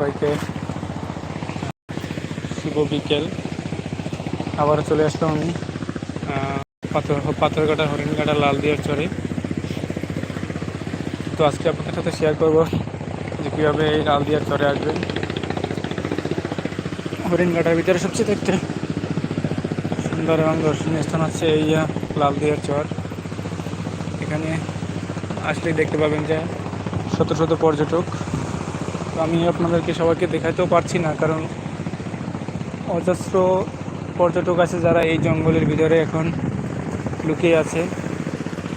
সবাইকে শুভ বিকেল। আবারও চলে আসলাম আমি আহ, পাথর পাথরঘাটা হরিণঘাটা লাল দিয়ার চরে। তো আজকে আপনাদের সাথে শেয়ার করব যে কীভাবে এই লাল দিয়ার চরে আসবেন। হরিণ হরিণঘাটার ভিতরে সবচেয়ে দেখতে সুন্দর এবং দর্শনীয় স্থান হচ্ছে এই আহ, লাল দিয়ার চর। এখানে আসলেই দেখতে পাবেন যে শত শত পর্যটক আমি আপনাদেরকে সবাইকে দেখাতেও পারছি না, কারণ অজস্র পর্যটক আছে যারা এই জঙ্গলের ভিতরে এখন লুকিয়ে আছে।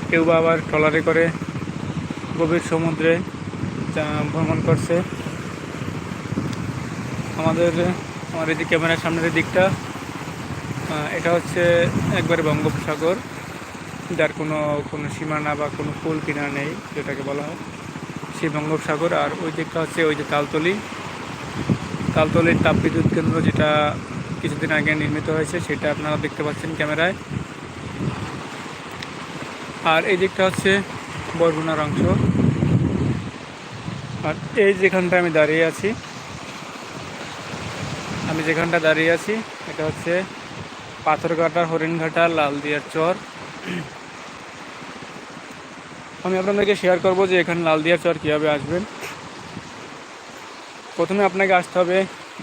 কেউ বা আবার ট্রলারে করে গভীর সমুদ্রে ভ্রমণ করছে। আমাদের, আমার এই যে ক্যামেরার সামনের দিকটা এটা হচ্ছে একবারে বঙ্গোপসাগর, যার কোনো কোনো সীমানা বা কোনো কুল কিনা নেই, যেটাকে বলা হয়। সেই বঙ্গোপসাগর আর ওই দিকটা হচ্ছে ওই যে তালতলি। তালতলির তাপবিদ্যুৎ কেন্দ্র যেটা কিছুদিন আগে নির্মিত হয়েছে, সেটা আপনারা দেখতে পাচ্ছেন ক্যামেরায়। আর এই দিকটা হচ্ছে বরগুনার অংশ। আর এই যেখানটা আমি দাঁড়িয়ে আছি, আমি যেখানটা দাঁড়িয়ে আছি, এটা হচ্ছে পাথরঘাটা, হরিণঘাটা, লালদিয়ার চর। আমি আপনাদেরকে শেয়ার করব যে এখানে লালদিয়ার চর কীভাবে আসবেন। প্রথমে আপনাকে আসতে হবে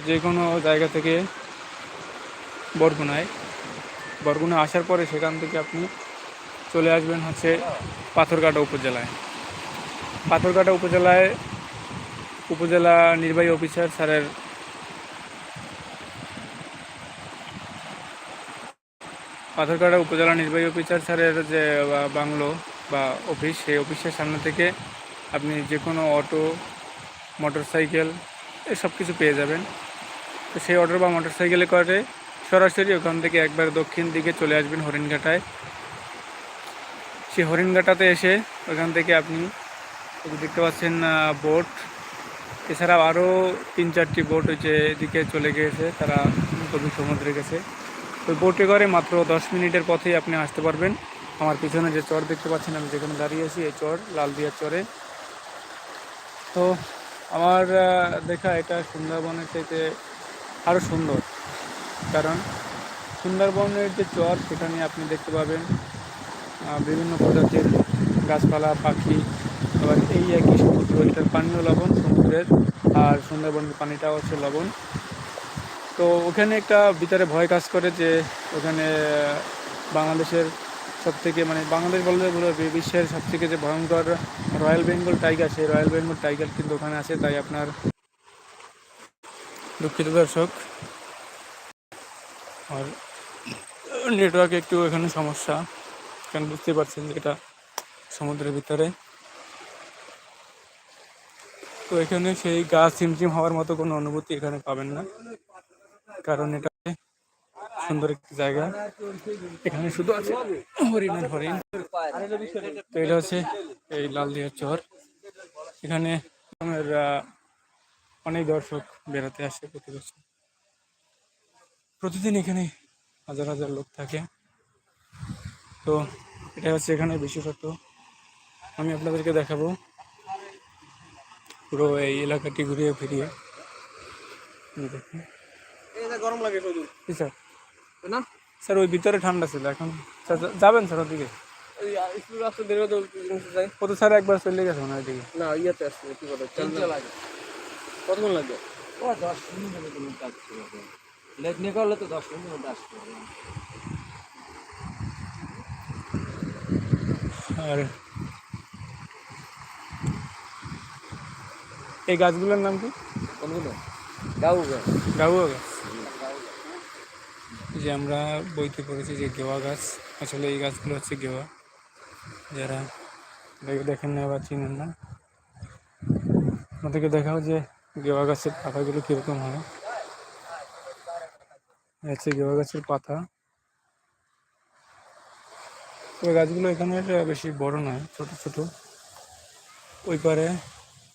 যে কোনো জায়গা থেকে বরগুনায়। বরগুনা আসার পরে সেখান থেকে আপনি চলে আসবেন হচ্ছে পাথরঘাটা উপজেলায়। পাথরঘাটা উপজেলায় উপজেলা নির্বাহী অফিসার স্যারের পাথরঘাটা উপজেলা নির্বাহী অফিসার স্যারের যে বাংলো বা অফিস, সেই অফিসের সামনে থেকে আপনি যে কোনো অটো মোটর সাইকেল এসব কিছু পেয়ে যাবেন। তো সেই অটো বা মোটর সাইকেলে করে সরাসরি ওখান থেকে একবার দক্ষিণ দিকে চলে আসবেন হরিণঘাটায়। সেই হরিণঘাটাতে এসে ওখান থেকে আপনি দেখতে পাচ্ছেন বোট। এছাড়াও আরও তিন চারটি বোট যে এদিকে চলে গিয়েছে, তারা গভীর সমুদ্রে গেছে ওই বোটে করে মাত্র দশ মিনিটের পথেই আপনি আসতে পারবেন। আমার পিছনে যে চর দেখতে পাচ্ছেন, আমি যেখানে দাঁড়িয়ে আছি, এই চর, লালদিয়ার চরে। তো আমার দেখা এটা সুন্দরবনের চাইতে আরও সুন্দর। কারণ সুন্দরবনের যে চর সেখানে আপনি দেখতে পাবেন বিভিন্ন প্রজাতির গাছপালা, পাখি, আবার এই একই সমুদ্র, এটার পানিও লবণ সমুদ্রের, আর সুন্দরবনের পানিটাও হচ্ছে লবণ। তো ওখানে একটা ভিতরে ভয় কাজ করে যে ওখানে বাংলাদেশের সব থেকে মানে বাংলাদেশ বলতে বলে বিশ্বের সব থেকে যে ভয়ঙ্কর রয়্যাল বেঙ্গল টাইগার সেই রয়্যাল বেঙ্গল টাইগার কিন্তু ওখানে আছে, তাই আপনার দুঃখিত দর্শক। আর নেটওয়ার্ক একটু এখানে সমস্যা, কারণ বুঝতে পারছেন যে এটা সমুদ্রের ভিতরে। তো এখানে সেই গা চিমচিম হওয়ার মতো কোনো অনুভূতি এখানে পাবেন না, কারণ এটা সুন্দর একটি জায়গা। এখানে শুধু আছে হরিণ আর হরিণ। তো এটা হচ্ছে এই লালদিয়ার চর। এখানে আমার অনেক দর্শক বেড়াতে আসে প্রতি বছর। প্রতিদিন এখানে হাজার হাজার লোক থাকে। তো এটা হচ্ছে এখানে বিশেষত্ব। আমি আপনাদেরকে দেখাবো পুরো এই এলাকাটি ঘুরিয়ে ফিরিয়ে। দেখুন। গরম লাগে স্যার। না? স্যার ওই ভিতরে ঠান্ডা ছিল এখন স্যার যাবেন স্যার ওদিকে? ও তো স্যার একবার চলে গেছে মনে হয় ওইদিকে না ইয়াতে আসছে কি বলে চলতে কতক্ষণ লাগবে ও দশ মিনিট লেট নিয়ে করলে তো দশ মিনিট আসতে হবে আর। এই গাছগুলোর নাম কি? কোনগুলো? গাউ গাছ গাউয়া গাছ যে আমরা বইতে পড়েছি যে গেওয়া গাছ, আসলে এই গাছগুলো হচ্ছে গেওয়া। যারা দেখে- দেখেন না বা চিনেন না আমাদেরকে দেখাও যে গেওয়া গাছের পাতাগুলো কীরকম হয়। হচ্ছে গেওয়া গাছের পাতা। তবে গাছগুলো এখানে বেশি বড় নয়, ছোট ছোট। ওই পারে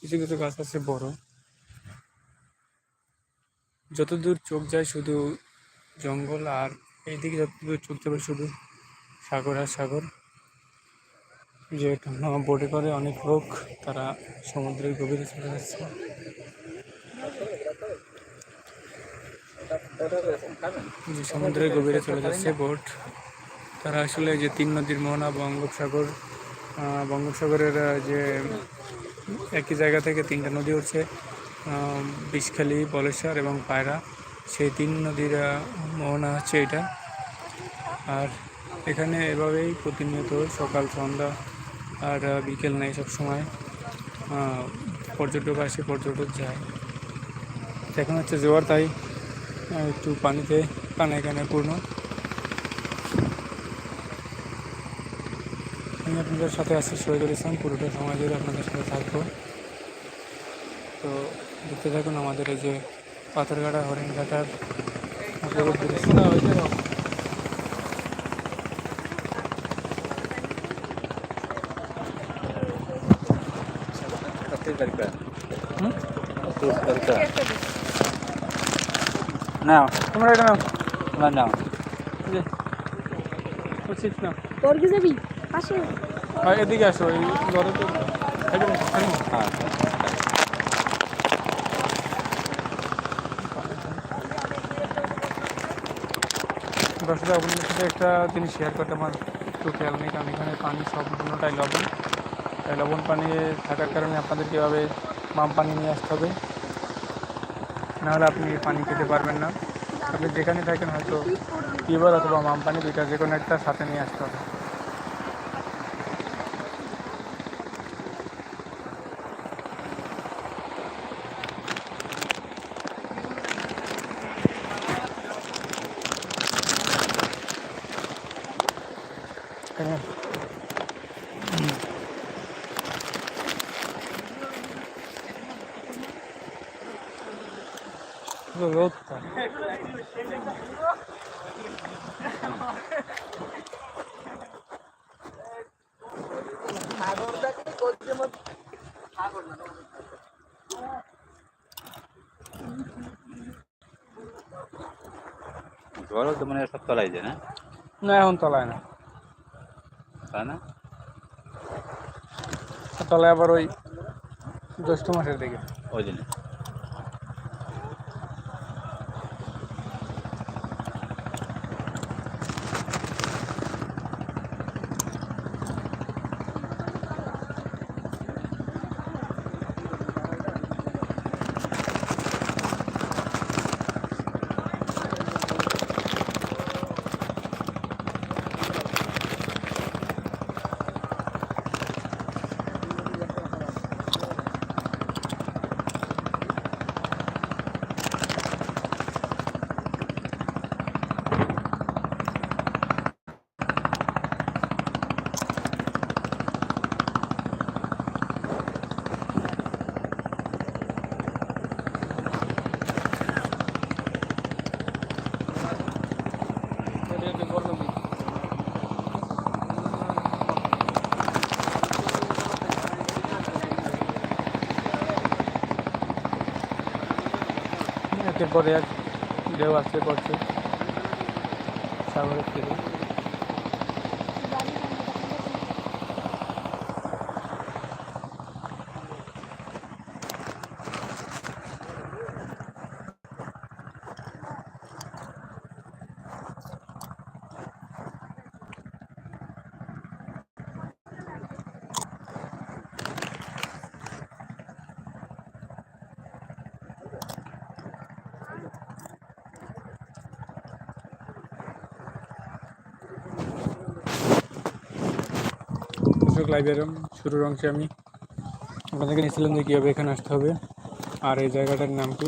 কিছু কিছু গাছ আছে বড়। যতদূর চোখ যায় শুধু জঙ্গল আর এইদিকে যতদূর চোখ যাবে শুধু সাগর আর সাগর। যে বোটে করে অনেক লোক, তারা সমুদ্রের গভীরে চলে যাচ্ছে। যে সমুদ্রের গভীরে চলে যাচ্ছে বোট তারা আসলে যে তিন নদীর মোহনা, বঙ্গোপসাগর বঙ্গোপসাগরের যে একই জায়গা থেকে তিনটা নদী হচ্ছে বিষখালী, বলেশ্বর এবং পায়রা। সেই তিন নদীর মোহনা হচ্ছে এটা। আর এখানে এভাবেই প্রতিনিয়ত সকাল, সন্ধ্যা আর বিকেল নেই সব সময়। পর্যটক আসে, পর্যটক যায়। এখন হচ্ছে জোয়ার, তাই একটু পানিতে কানে কানে পূর্ণ। আমি আপনাদের সাথে আছি শহীদুল ইসলাম, পুরোটা সময় ধরে আপনাদের সাথে থাকব। তো দেখতে থাকুন আমাদের এই যে পাথরঘাটা হরিণঘাটার? নাও। তোমরা এটা নাও। না নাও। পঁচিশ নাও তোর কি যাবি? পাশে আর এদিকে আসো এই ঘরে তো হ্যাঁ। দর্শক আপনাদের সাথে একটা জিনিস শেয়ার করতে আমার একটু খেয়াল নেই, কারণ এখানে পানি সম্পূর্ণটাই লবণ। তাই লবণ পানি থাকার কারণে আপনাদের কীভাবে মাম পানি নিয়ে আসতে হবে। নাহলে আপনি পানি খেতে পারবেন না। আপনি যেখানে থাকেন হয়তো টিউবওয়েল অথবা মাম পানি দুইটা যে কোনো একটা সাথে নিয়ে আসতে হবে হ্যাঁ রোদটা জলও তো মানে সব তলায় যায় না? না এখন তলায় না। তাই না? তলায় আবার ওই জ্যৈষ্ঠ মাসের দিকে। ওই জন্য পরে এক ঢেউ আসতে পড়ছে সাগরের থেকে দর্শক লাইভের শুরুর অংশে আমি আপনাদেরকে নিয়েছিলাম যে কীভাবে এখানে আসতে হবে। আর এই জায়গাটার নাম কি?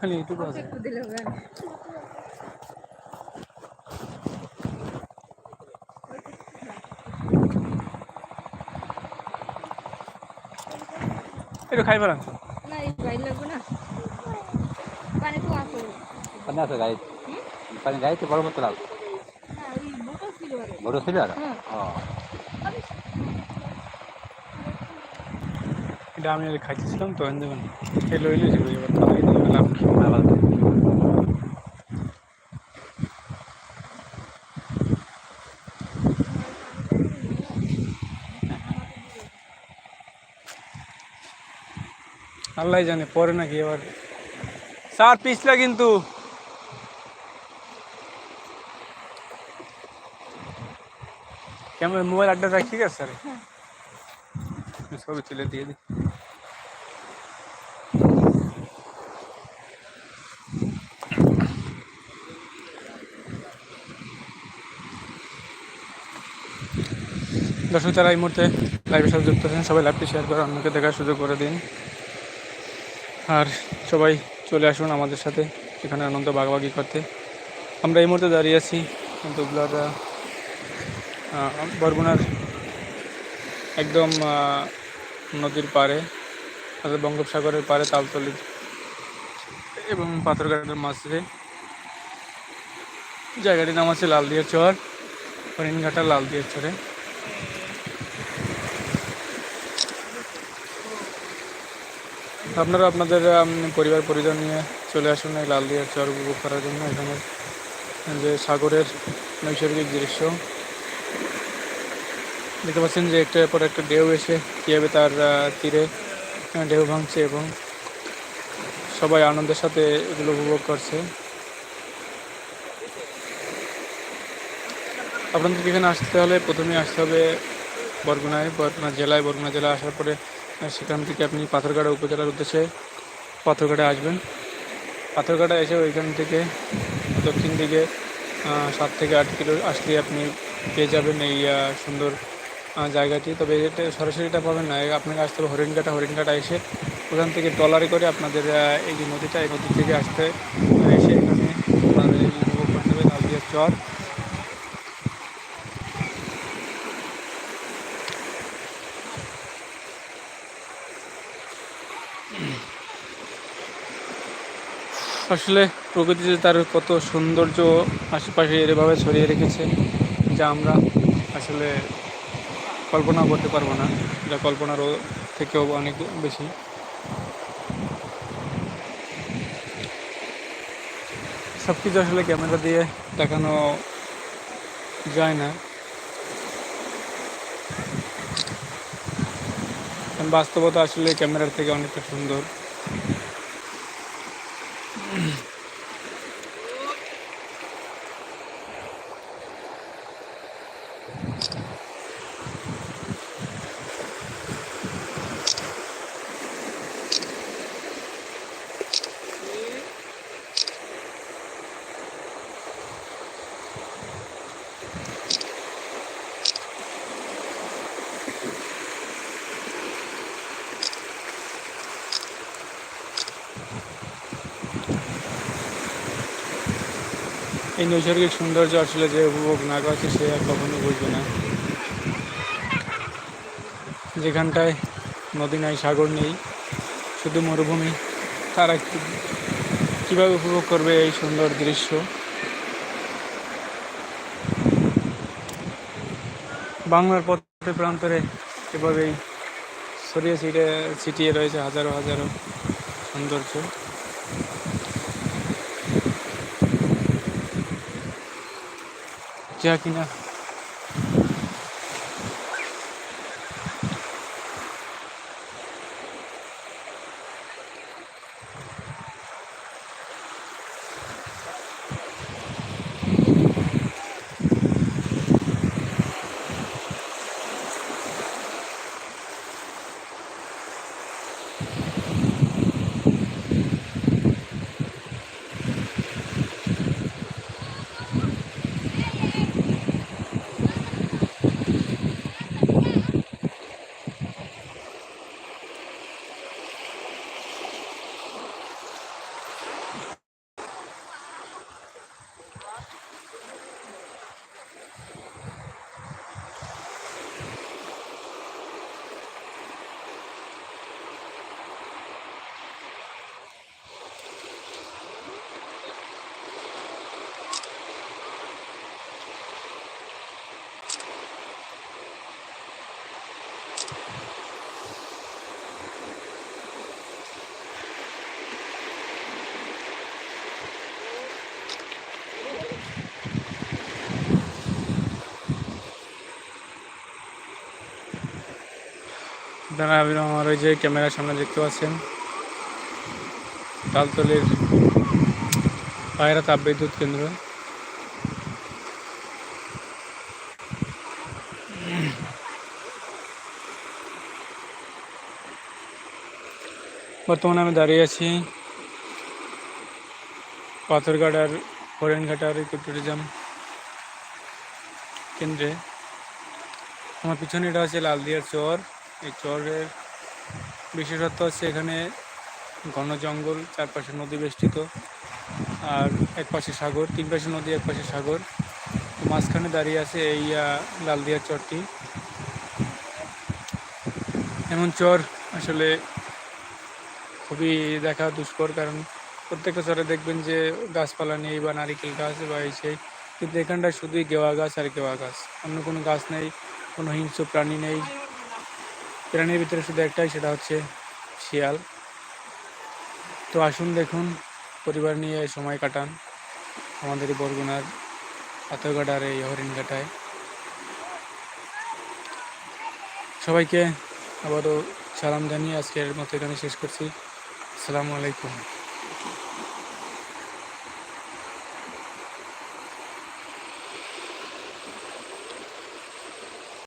খালি এইটুকু আছে। একটু খাই ফেলান না এই গাড়ি লাগবে না। পানি তো আছে। গাড়ি পানি গাড়িতে বড় মতো আরে বড় ছিল আর। এটা আমি খাইতেছিলাম তো এনে দেবেন। খেলে হইলে যে এবার খাওয়াই দিলাম লাভ কি ভালো আল্লাহ জানে পরে নাকি এবার স্যার পিছলা কিন্তু কেমন মোবাইল আড্ডা রাখ ঠিক আছে স্যার ছবি তুলে দিয়ে দিই দর্শক তারা এই মুহূর্তে লাইভের সাথে যুক্ত আছেন। সবাই লাইভটি শেয়ার করে অন্যকে দেখার সুযোগ করে দিন। আর সবাই চলে আসুন আমাদের সাথে এখানে আনন্দ ভাগাভাগি করতে। আমরা এই মুহূর্তে দাঁড়িয়ে আছি দুবলার বরগুনার একদম নদীর পাড়ে, অর্থাৎ বঙ্গোপসাগরের পাড়ে তালতলি এবং পাথরঘাটের মাঝে জায়গাটির নাম আছে লালদিয়া চর হরিণঘাটা লালদিয়া চরে। আপনারা আপনাদের পরিবার, পরিজন নিয়ে চলে আসুন এই লাল লালদিয়ার চর উপভোগ করার জন্য। এখানে যে সাগরের নৈসর্গিক দৃশ্য। দেখতে পাচ্ছেন যে একটার পর একটা ঢেউ এসে কীভাবে তার তীরে ঢেউ ভাঙছে এবং সবাই আনন্দের সাথে এগুলো উপভোগ করছে। আপনাদেরকে এখানে আসতে হলে প্রথমে আসতে হবে বরগুনায়। বরগুনা জেলায় বরগুনা জেলায় আসার পরে সেখান থেকে আপনি পাথরঘাটা উপজেলার উদ্দেশ্যে পাথরঘাটা আসবেন। পাথরঘাটা এসে ওইখান থেকে দক্ষিণ দিকে সাত থেকে আট কিলো আসলে আপনি পেয়ে যাবেন এই সুন্দর জায়গাটি। তবে এটা সরাসরি এটা পাবেন না আপনাকে আসতে হবে হরিণঘাটা। হরিণঘাটা এসে ওখান থেকে ট্রলারে করে আপনাদের এই যে নদীটা, এই নদী থেকে আসতে এসে এখানে চর। আসলে প্রকৃতি যে তার কত সৌন্দর্য আশেপাশে এভাবে ছড়িয়ে রেখেছে, যা আমরা আসলে কল্পনা করতে পারব না। যা কল্পনারও থেকেও অনেক বেশি। সব কিছু আসলে ক্যামেরা দিয়ে দেখানো যায় না। বাস্তবতা আসলে ক্যামেরার থেকে অনেকটা সুন্দর। এই নৈসর্গিক সৌন্দর্য আসলে যে উপভোগ না করছে সে আর কখনো বুঝবে না। যেখানটায় নদী নাই, সাগর নেই, শুধু মরুভূমি। তারা কীভাবে উপভোগ করবে এই সুন্দর দৃশ্য? বাংলার পথে প্রান্তরে এভাবেই ছড়িয়ে ছিটিয়ে ছিটিয়ে রয়েছে হাজারো হাজারো সৌন্দর্য। যা কিনা আপনারা আমার ওই যে ক্যামেরার সামনে দেখতে পাচ্ছেন, তালতলির পায়রা তাপবিদ্যুৎ কেন্দ্র। বর্তমানে আমি দাঁড়িয়ে আছি পাথরঘাটার হরেনঘাটার ইকো ট্যুরিজম কেন্দ্রে। আমার পিছনে এটা হচ্ছে লালদিয়ার চর। এই চরের বিশেষত্ব হচ্ছে এখানে ঘন জঙ্গল চারপাশে নদী বেষ্টিত আর এক পাশে সাগর তিন পাশে নদী এক পাশে সাগর মাঝখানে দাঁড়িয়ে আছে এই আহ, লালদিয়ার চরটি। এমন চর আসলে খুবই দেখা দুষ্কর কারণ প্রত্যেকটা চরে দেখবেন যে গাছপালা নেই বা নারিকেল গাছ বা এই সেই কিন্তু এখানটায় শুধুই গেওয়া গাছ আর গেওয়া গাছ। অন্য কোনো গাছ নেই কোনো হিংস্র প্রাণী নেই। প্রাণীর ভিতরে শুধু একটাই, সেটা হচ্ছে শিয়াল। তো আসুন দেখুন, পরিবার নিয়ে সময় কাটান। আমাদের বরগুনার পাথরঘাটার এই হরিণঘাটায়। সবাইকে আবারও সালাম জানিয়ে আজকের মতো এখানে শেষ করছি। আসসালামু আলাইকুম।